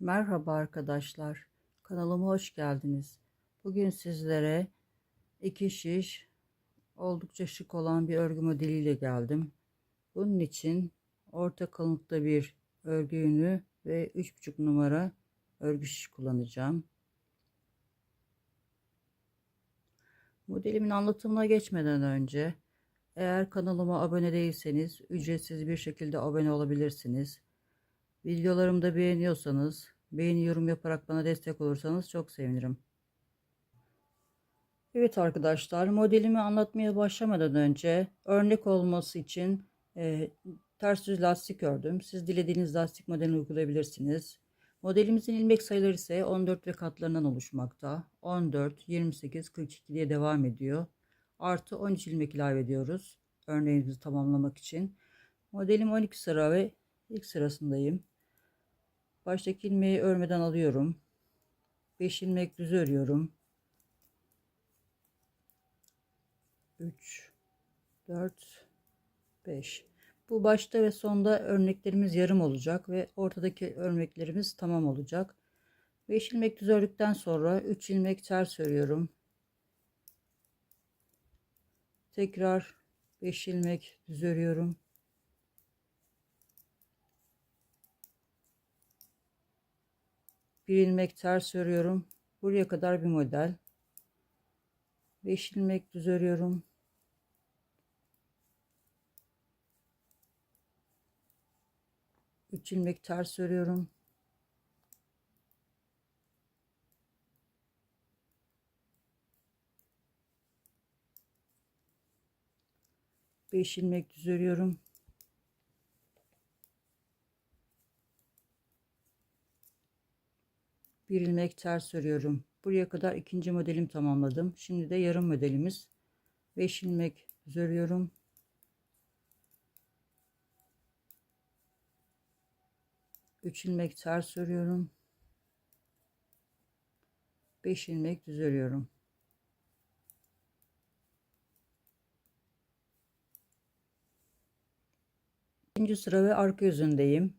Merhaba arkadaşlar. Kanalıma hoş geldiniz. Bugün sizlere iki şiş oldukça şık olan bir örgü modeliyle geldim. Bunun için orta kalınlıkta bir örgü yünü ve 3,5 numara örgü şiş kullanacağım. Modelimin anlatımına geçmeden önce eğer kanalıma abone değilseniz ücretsiz bir şekilde abone olabilirsiniz. Videolarımı da beğeniyorsanız, beğeni yorum yaparak bana destek olursanız çok sevinirim. Evet arkadaşlar, modelimi anlatmaya başlamadan önce örnek olması için e, ters düz lastik ördüm. Siz dilediğiniz lastik modelini uygulayabilirsiniz. Modelimizin ilmek sayıları ise 14 ve katlarından oluşmakta. 14, 28, 42 diye devam ediyor. Artı 13 ilmek ilave ediyoruz. Örneğimizi tamamlamak için. Modelim 12 sıra ve ilk sırasındayım. Baştaki ilmeği örmeden alıyorum. 5 ilmek düz örüyorum. 3 4 5 Bu başta ve sonda örneklerimiz yarım olacak ve ortadaki örneklerimiz tamam olacak. 5 ilmek düz ördükten sonra 3 ilmek ters örüyorum. Tekrar 5 ilmek düz örüyorum. Bir ilmek ters örüyorum. Buraya kadar bir model. 5 ilmek düz örüyorum. Üç ilmek ters örüyorum. Beş ilmek düz örüyorum. Bir ilmek ters örüyorum. Buraya kadar ikinci modelim tamamladım. Şimdi de yarım modelimiz. 5 ilmek düz örüyorum. Üç ilmek ters örüyorum. 5 ilmek düz örüyorum. İkinci sıra ve arka yüzündeyim.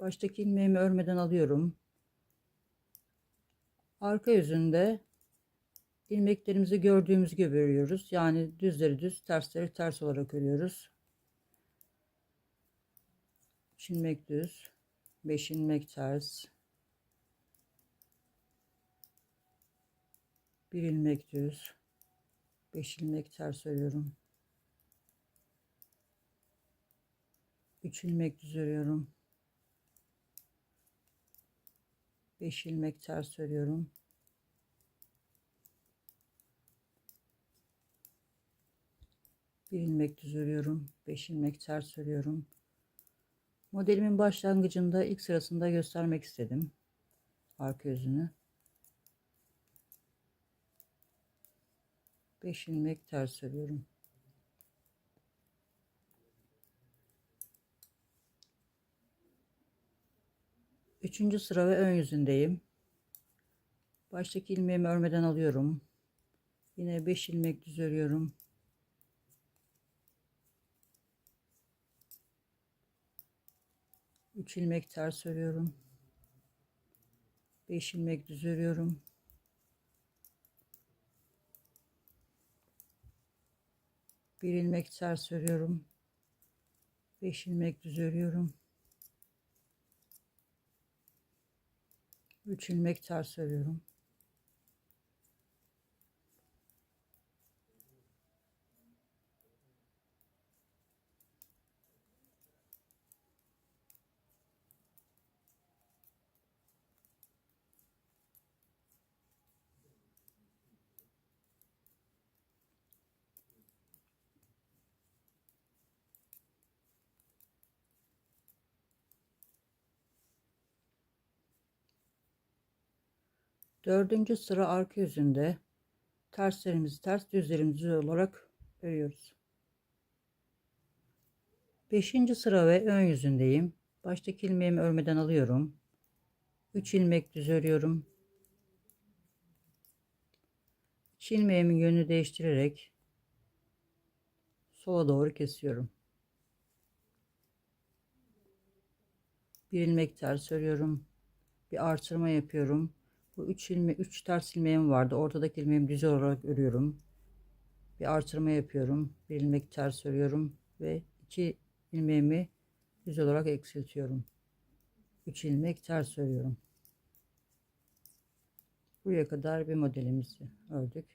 Baştaki ilmeğimi örmeden alıyorum. Arka yüzünde ilmeklerimizi gördüğümüz gibi örüyoruz. Yani düzleri düz, tersleri ters olarak örüyoruz. 3 ilmek düz, 5 ilmek ters, 1 ilmek düz, 5 ilmek ters örüyorum. 3 ilmek düz örüyorum. 5 ilmek ters örüyorum. Bir ilmek düz örüyorum. 5 ilmek ters örüyorum. Modelimin başlangıcında ilk sırasında göstermek istedim. Arka yüzünü. 5 ilmek ters örüyorum. Üçüncü sıra ve ön yüzündeyim. Baştaki ilmeğimi örmeden alıyorum. Yine 5 ilmek düz örüyorum. Üç ilmek ters örüyorum. 5 ilmek düz örüyorum. Bir ilmek ters örüyorum. 5 ilmek düz örüyorum. 3 ilmek ters örüyorum. Dördüncü sıra arka yüzünde terslerimizi ters düzlerimizi düz olarak örüyoruz. Beşinci sıra ve ön yüzündeyim. Baştaki ilmeğimi örmeden alıyorum. 3 ilmek düz örüyorum. 3 ilmeğimin yönünü değiştirerek sola doğru kesiyorum. Bir ilmek ters örüyorum. Bir artırma yapıyorum. Bu 3 ilme 3 ters ilmeğim vardı. Ortadaki ilmeğimi düz olarak örüyorum. Bir artırma yapıyorum. Bir ilmek ters örüyorum ve iki ilmeğimi düz olarak eksiltiyorum. 3 ilmek ters örüyorum. Buraya kadar bir modelimizi ördük.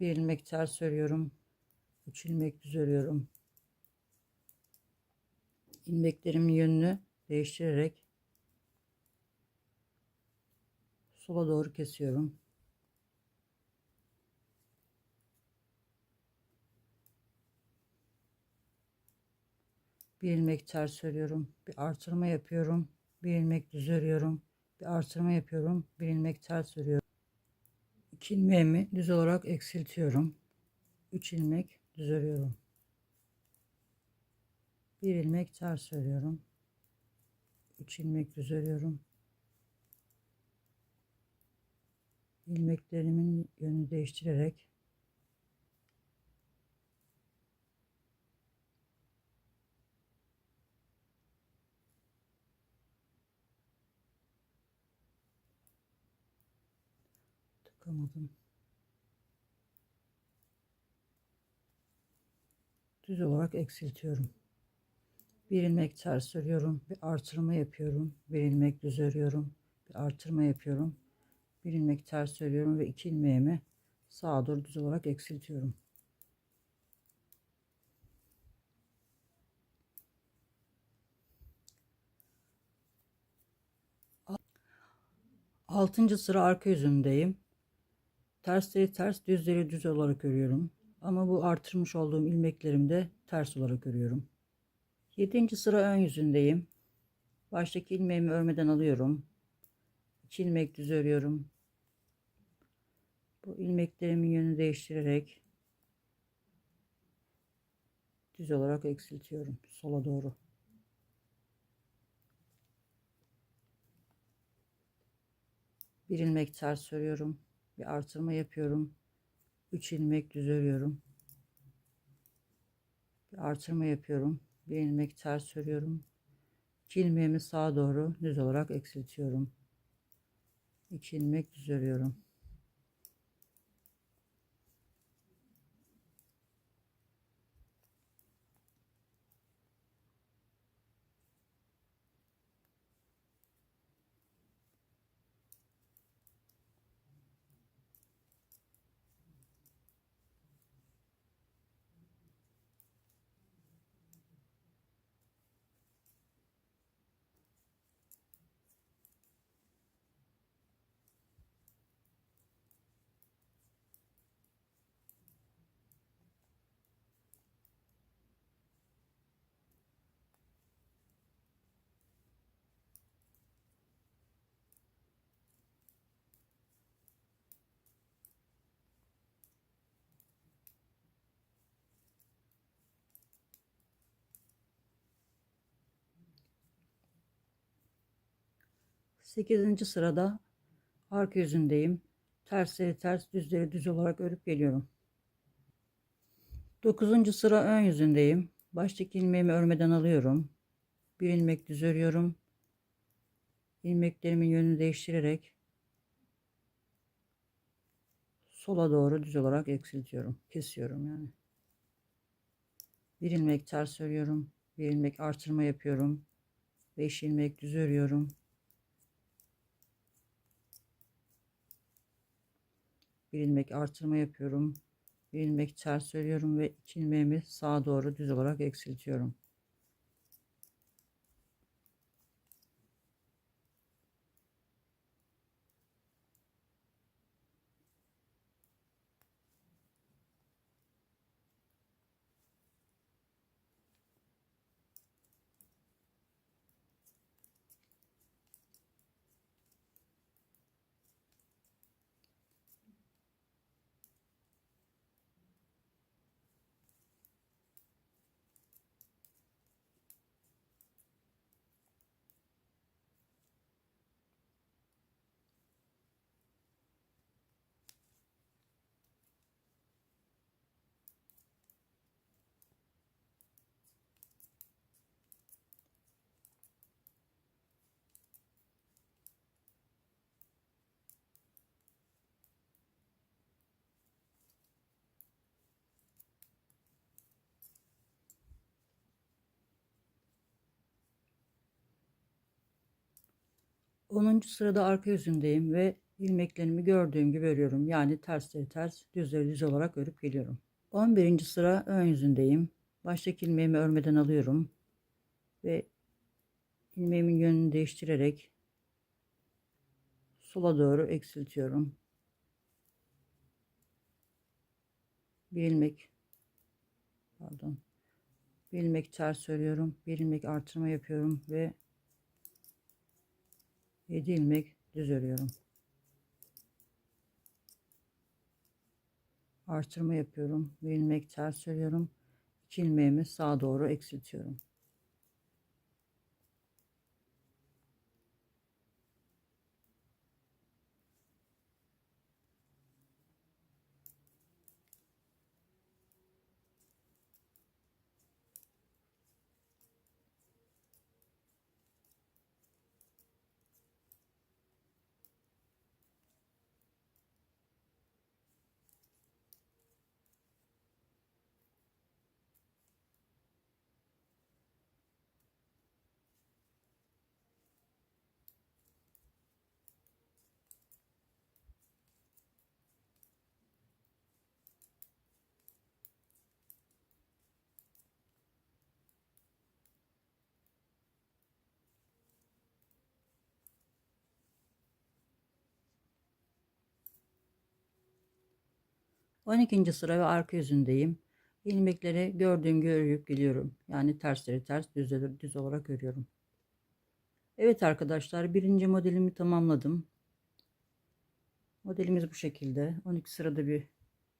Bir ilmek ters örüyorum. 3 ilmek düz örüyorum. ilmeklerimin yönünü değiştirerek sola doğru kesiyorum. Bir ilmek ters örüyorum. Bir artırma yapıyorum. Bir ilmek düz örüyorum. Bir artırma yapıyorum. Bir ilmek ters örüyorum. İki ilmeğimi düz olarak eksiltiyorum. 3 ilmek düz örüyorum. Bir ilmek ters örüyorum. 3 ilmek düz örüyorum. İlmeklerimin yönünü değiştirerek takamadım. Düz olarak eksiltiyorum. Bir ilmek ters örüyorum, bir artırma yapıyorum, bir ilmek düz örüyorum, bir artırma yapıyorum, bir ilmek ters örüyorum ve iki ilmeğimi sağa doğru düz olarak eksiltiyorum. Altıncı sıra arka yüzündeyim. Tersleri ters, düzleri düz olarak örüyorum. Ama bu artırmış olduğum ilmeklerimi de ters olarak örüyorum. Yedinci sıra ön yüzündeyim. Baştaki ilmeğimi örmeden alıyorum. 2 ilmek düz örüyorum. Bu ilmeklerimin yönünü değiştirerek düz olarak eksiltiyorum sola doğru. Bir ilmek ters örüyorum. Bir artırma yapıyorum. 3 ilmek düz örüyorum. Bir artırma yapıyorum. Bir ilmek ters örüyorum. 2 ilmeğimi sağa doğru düz olarak eksiltiyorum. 2 ilmek düz örüyorum. Sekizinci sırada arka yüzündeyim. Tersleri ters, düzleri düz olarak örüp geliyorum. Dokuzuncu sıra ön yüzündeyim. Baştaki ilmeğimi örmeden alıyorum. Bir ilmek düz örüyorum. İlmeklerimin yönünü değiştirerek sola doğru düz olarak eksiltiyorum. Kesiyorum yani. Bir ilmek ters örüyorum. Bir ilmek artırma yapıyorum. 5 ilmek düz örüyorum. Bir ilmek artırma yapıyorum. Bir ilmek ters örüyorum ve iki ilmeğimi sağa doğru düz olarak eksiltiyorum. 10. sırada arka yüzündeyim ve ilmeklerimi gördüğüm gibi örüyorum. Yani tersleri ters, düzleri düz olarak örüp geliyorum. 11. sıra ön yüzündeyim. Baştaki ilmeğimi örmeden alıyorum ve ilmeğimin yönünü değiştirerek sola doğru eksiltiyorum. Bir ilmek pardon. Bir ilmek ters örüyorum. Bir ilmek artırma yapıyorum ve 7 ilmek düz örüyorum. Artırma yapıyorum. Bir ilmek ters örüyorum. 2 ilmeğimi sağa doğru eksiltiyorum. 12. sıra ve arka yüzündeyim. İlmekleri gördüğüm gibi örüp geliyorum. Yani tersleri ters, düzleri düz olarak örüyorum. Evet arkadaşlar birinci modelimi tamamladım. Modelimiz bu şekilde. 12 sırada bir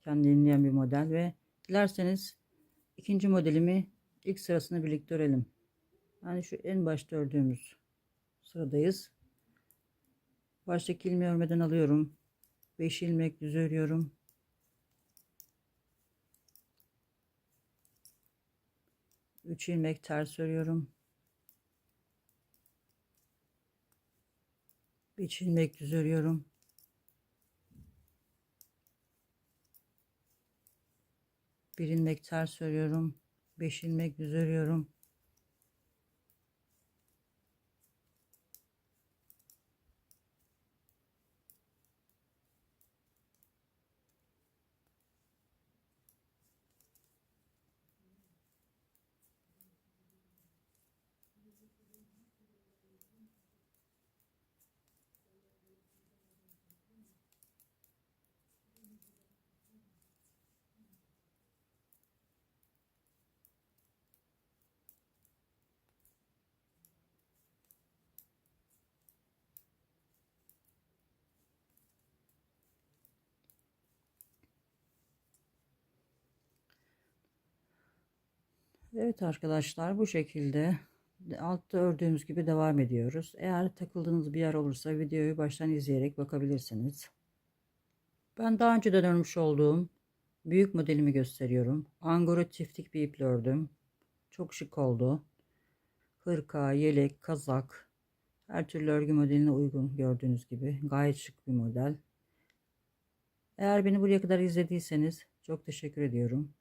kendini inleyen bir model ve dilerseniz ikinci modelimi ilk sırasını birlikte örelim. Yani şu en başta ördüğümüz sıradayız. Baştaki ilmeği örmeden alıyorum. 5 ilmek düz örüyorum. 3 ilmek ters örüyorum. 3 ilmek düz örüyorum. Bir ilmek ters örüyorum. 5 ilmek düz örüyorum. Evet arkadaşlar bu şekilde altta ördüğümüz gibi devam ediyoruz. Eğer takıldığınız bir yer olursa videoyu baştan izleyerek bakabilirsiniz. Ben daha önceden örmüş olduğum büyük modelimi gösteriyorum. Angora çiftlik bir iple ördüm. Çok şık oldu. Hırka, yelek, kazak her türlü örgü modeline uygun gördüğünüz gibi. Gayet şık bir model. Eğer beni buraya kadar izlediyseniz çok teşekkür ediyorum.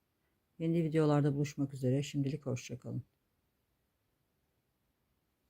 Yeni videolarda buluşmak üzere. Şimdilik hoşçakalın.